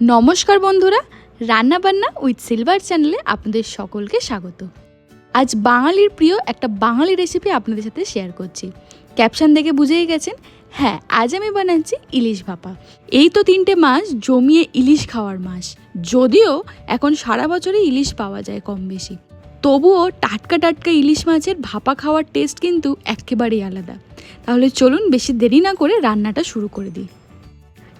নমস্কার বন্ধুরা রান্নাবান্না উইথ সিলভার চ্যানেলে আপনাদের সকলকে স্বাগত। আজ বাঙালির প্রিয় একটা বাঙালি রেসিপি আপনাদের সাথে শেয়ার করছি। ক্যাপশন দেখে বুঝেই গেছেন হ্যাঁ আজ আমি বানাচ্ছি ইলিশ ভাপা। এই তো তিনটে মাস জমিয়ে ইলিশ খাওয়ার মাস। যদিও এখন সারা বছরই ইলিশ পাওয়া যায় কম বেশি। তবুও টাটকা টাটকা ইলিশ মাছের ভাপা খাওয়ার টেস্ট কিন্তু একেবারেই আলাদা। তাহলে চলুন বেশি দেরি না করে রান্নাটা শুরু করে দিই।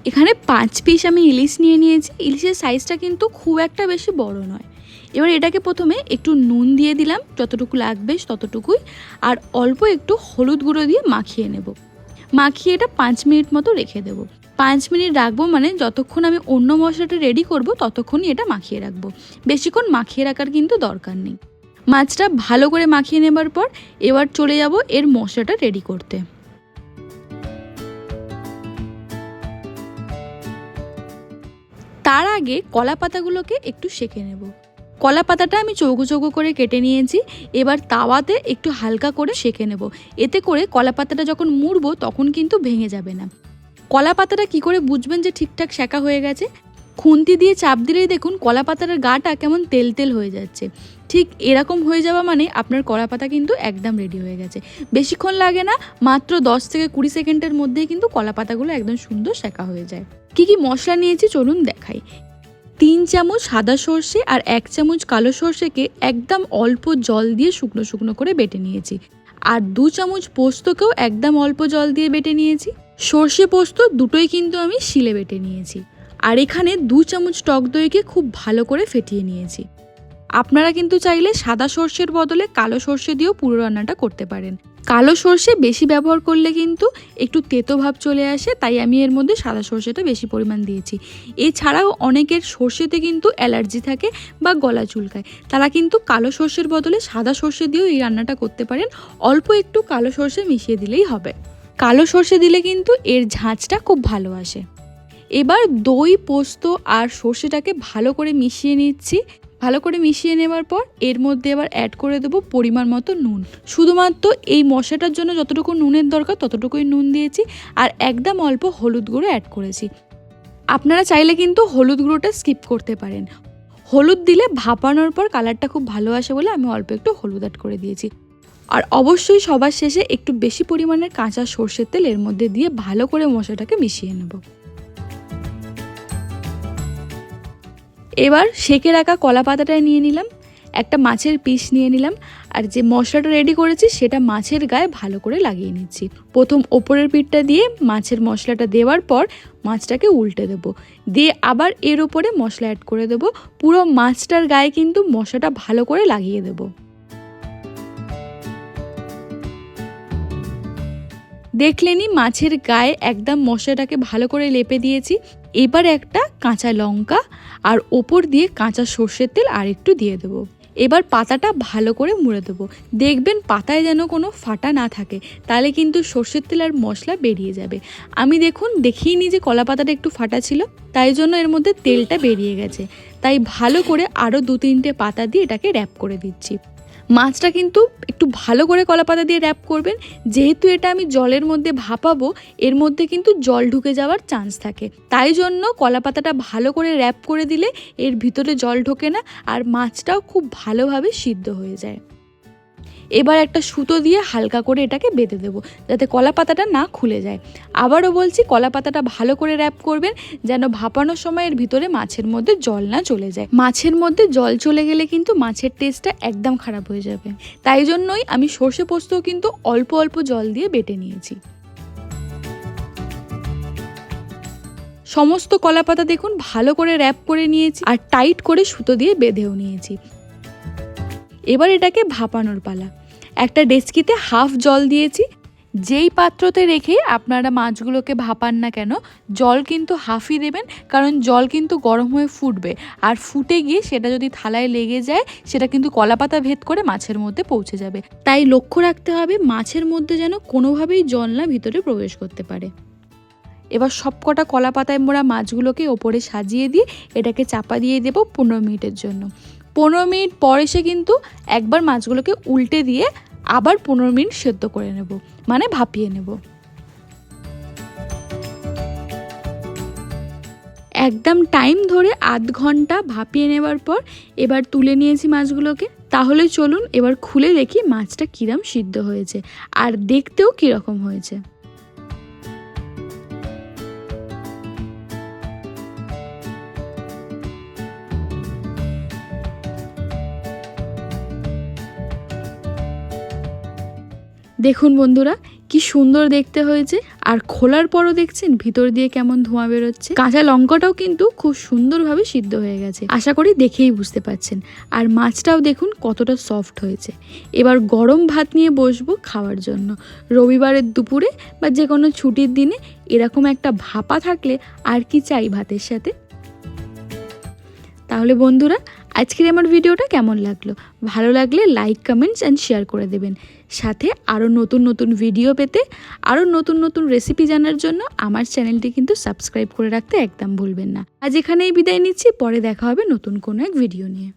এখানে পাঁচ পিস আমি ইলিশ নিয়ে নিয়েছি। ইলিশের সাইজটা কিন্তু খুব একটা বেশি বড় নয়। এবার এটাকে প্রথমে একটু নুন দিয়ে দিলাম, যতটুকু লাগবে ততটুকুই। আর অল্প একটু হলুদ গুঁড়ো দিয়ে মাখিয়ে নেব। মাখিয়ে এটা পাঁচ মিনিট মতো রেখে দেবো। পাঁচ মিনিট রাখব মানে যতক্ষণ আমি অন্য মশলাটা রেডি করব, ততক্ষণই এটা মাখিয়ে রাখব। বেশিক্ষণ মাখিয়ে রাখার কিন্তু দরকার নেই। মাছটা ভালো করে মাখিয়ে নেবার পর এবার চলে যাব এর মশলাটা রেডি করতে। তার আগে কলা পাতাগুলোকে একটু সেঁকে নেব। কলা পাতাটা আমি চৌকো চৌকো করে কেটে নিয়েছি, এবার তাওয়াতে একটু হালকা করে সেঁকে নেব। এতে করে কলা পাতাটা যখন মুড়বো তখন কিন্তু ভেঙে যাবে না। কলা পাতাটা কী করে বুঝবেন যে ঠিকঠাক সেঁকা হয়ে গেছে? খুন্তি দিয়ে চাপ দিলেই দেখুন কলা পাতার গাটা কেমন তেল তেল হয়ে যাচ্ছে। ঠিক এরকম হয়ে যাওয়া মানে আপনার কলা পাতা কিন্তু একদম রেডি হয়ে গেছে। বেশিক্ষণ লাগে না, মাত্র দশ থেকে কুড়ি সেকেন্ডের মধ্যেই কিন্তু কলা পাতাগুলো একদম সুন্দর শেখা হয়ে যায়। কি কি মশলা নিয়েছি চলুন দেখাই। তিন চামচ সাদা সর্ষে আর এক চামচ কালো সর্ষেকে একদম অল্প জল দিয়ে শুকনো শুকনো করে বেটে নিয়েছি। আর দু চামচ পোস্তকেও একদম অল্প জল দিয়ে বেটে নিয়েছি। সর্ষে পোস্ত দুটোই কিন্তু আমি শিলে বেটে নিয়েছি। আর এখানে দু চামচ টক দইকে খুব ভালো করে ফেটিয়ে নিয়েছি। আপনারা কিন্তু চাইলে সাদা সর্ষের বদলে কালো সর্ষে দিয়েও পুরো রান্নাটা করতে পারেন। কালো সর্ষে বেশি ব্যবহার করলে কিন্তু একটু তেতো ভাব চলে আসে, তাই আমি এর মধ্যে সাদা সর্ষেটা বেশি পরিমাণ দিয়েছি। এছাড়াও অনেকের সর্ষেতে কিন্তু অ্যালার্জি থাকে বা গলা চুলকায়। তারা কিন্তু কালো সর্ষের বদলে সাদা সর্ষে দিয়েও এই রান্নাটা করতে পারেন। অল্প একটু কালো সর্ষে মিশিয়ে দিলেই হবে। কালো সর্ষে দিলে কিন্তু এর ঝাঁঝটা খুব ভালো আসে। এবার দই, পোস্ত আর সর্ষেটাকে ভালো করে মিশিয়ে নিচ্ছি। ভালো করে মিশিয়ে নেবার পর এর মধ্যে এবার অ্যাড করে দেবো পরিমাণ মতো নুন। শুধুমাত্র এই মশলাটার জন্য যতটুকু নুনের দরকার ততটুকুই নুন দিয়েছি আর একদম অল্প হলুদ গুঁড়ো অ্যাড করেছি। আপনারা চাইলে কিন্তু হলুদ গুঁড়োটা স্কিপ করতে পারেন। হলুদ দিলে ভাপানোর পর কালারটা খুব ভালো আসে বলে আমি অল্প একটু হলুদ অ্যাড করে দিয়েছি। আর অবশ্যই সবার শেষে একটু বেশি পরিমাণের কাঁচা সর্ষের তেল এর মধ্যে দিয়ে ভালো করে মশলাটাকে মিশিয়ে নেব। এবার সেকে রাখা কলা পাতাটা নিয়ে নিলাম, একটা মাছের পিস নিয়ে নিলাম, আর যে মশলাটা রেডি করেছি সেটা মাছের গায়ে ভালো করে লাগিয়ে নিচ্ছি। প্রথম ওপরের পিঠটা দিয়ে মাছের মশলাটা দেওয়ার পর মাছটাকে উল্টে দেব। দিয়ে আবার এর ওপরে মশলা অ্যাড করে দেবো। পুরো মাছটার গায়ে কিন্তু মশলাটা ভালো করে লাগিয়ে দেবো। দেখলেনি মাছের গায়ে একদম মশলাটাকে ভালো করে লেপে দিয়েছি। এবার একটা কাঁচা লঙ্কা আর ওপর দিয়ে কাঁচা সর্ষের তেল আর একটু দিয়ে দেবো। এবার পাতাটা ভালো করে মুড়ে দেবো। দেখবেন পাতায় যেন কোনো ফাটা না থাকে, তাহলে কিন্তু সর্ষের তেল আর মশলা বেরিয়ে যাবে। আমি দেখুন দেখিনি যে কলা পাতাটা একটু ফাটা ছিল, তাই জন্য এর মধ্যে তেলটা বেরিয়ে গেছে। তাই ভালো করে আরও দু তিনটে পাতা দিয়ে এটাকে র্যাপ করে দিচ্ছি। মাছটা কিন্তু একটু ভালো করে কলা পাতা দিয়ে র্যাপ করবেন। যেহেতু এটা আমি জলের মধ্যে ভাপাবো, এর মধ্যে কিন্তু জল ঢুকে যাওয়ার চান্স থাকে। তাই জন্য কলা পাতাটা ভালো করে র্যাপ করে দিলে এর ভিতরে জল ঢোকে না, আর মাছটাও খুব ভালোভাবে সিদ্ধ হয়ে যায়। এবার একটা সুতো দিয়ে হালকা করে এটাকে বেঁধে দেবো, যাতে কলা পাতাটা না খুলে যায়। আবারও বলছি, কলা পাতাটা ভালো করে র্যাপ করবেন, যেন ভাপানোর সময় এর ভিতরে মাছের মধ্যে জল না চলে যায়। মাছের মধ্যে জল চলে গেলে কিন্তু মাছের টেস্টটা একদম খারাপ হয়ে যাবে। তাই জন্যই আমি সর্ষে পোস্তও কিন্তু অল্প অল্প জল দিয়ে বেটে নিয়েছি। সমস্ত কলা পাতা দেখুন, ভালো করে র্যাপ করে নিয়েছি আর টাইট করে সুতো দিয়ে বেঁধেও নিয়েছি। এবার এটাকে ভাপানোর পালা। একটা ডেস্কিতে হাফ জল দিয়েছি। যেই পাত্রতে রেখে আপনারা মাছগুলোকে ভাপান না কেন, জল কিন্তু হাফই দেবেন, কারণ জল কিন্তু গরম হয়ে ফুটবে। আর ফুটে গিয়ে সেটা যদি থালায় লেগে যায়, সেটা কিন্তু কলাপাতা ভেদ করে মাছের মধ্যে পৌঁছে যাবে। তাই লক্ষ্য রাখতে হবে, মাছের মধ্যে যেন কোনোভাবেই জল না ভিতরে প্রবেশ করতে পারে। এবার সবকটা কলা পাতায় মোড়া মাছগুলোকে ওপরে সাজিয়ে দিয়ে এটাকে চাপা দিয়ে দেবো পনেরো মিনিটের জন্য। পনেরো মিনিট পর এসে কিন্তু একবার মাছগুলোকে উল্টে দিয়ে আবার পনেরো মিনিট সেদ্ধ করে নেব মানে ভাপিয়ে নেব। একদম টাইম ধরে আধ ঘণ্টা ভাপিয়ে নেবার পর এবার তুলে নিয়েছি মাছগুলোকে, তাহলে চলুন এবার খুলে দেখি মাছটা কিরম সিদ্ধ হয়েছে, আর দেখতেও কীরকম হয়েছে। দেখুন বন্ধুরা, কি সুন্দর দেখতে হয়েছে। আর খোলার পরও দেখছেন ভিতর দিয়ে কেমন ধোঁয়া বেরোচ্ছে। কাঁচা লঙ্কাটাও কিন্তু খুব সুন্দরভাবে সিদ্ধ হয়ে গেছে। আশা করি দেখেই বুঝতে পারছেন। আর মাছটাও দেখুন কতটা সফট হয়েছে। এবার গরম ভাত নিয়ে বসবো খাওয়ার জন্য। রবিবারের দুপুরে বা যে কোনো ছুটির দিনে এরকম একটা ভাপা থাকলে আর কি চাই ভাতের সাথে? তাহলে বন্ধুরা আজকের আমার ভিডিওটা কেমন লাগল? ভালো লাগলে লাইক কমেন্টস অ্যান্ড শেয়ার করে দেবেন। সাথে আরও নতুন নতুন ভিডিও পেতে, আরও নতুন নতুন রেসিপি জানার জন্য আমার চ্যানেলটি কিন্তু সাবস্ক্রাইব করে রাখতে একদম ভুলবেন না। আজ এখানেই বিদায় নিচ্ছি, পরে দেখা হবে নতুন কোনো এক ভিডিও নিয়ে।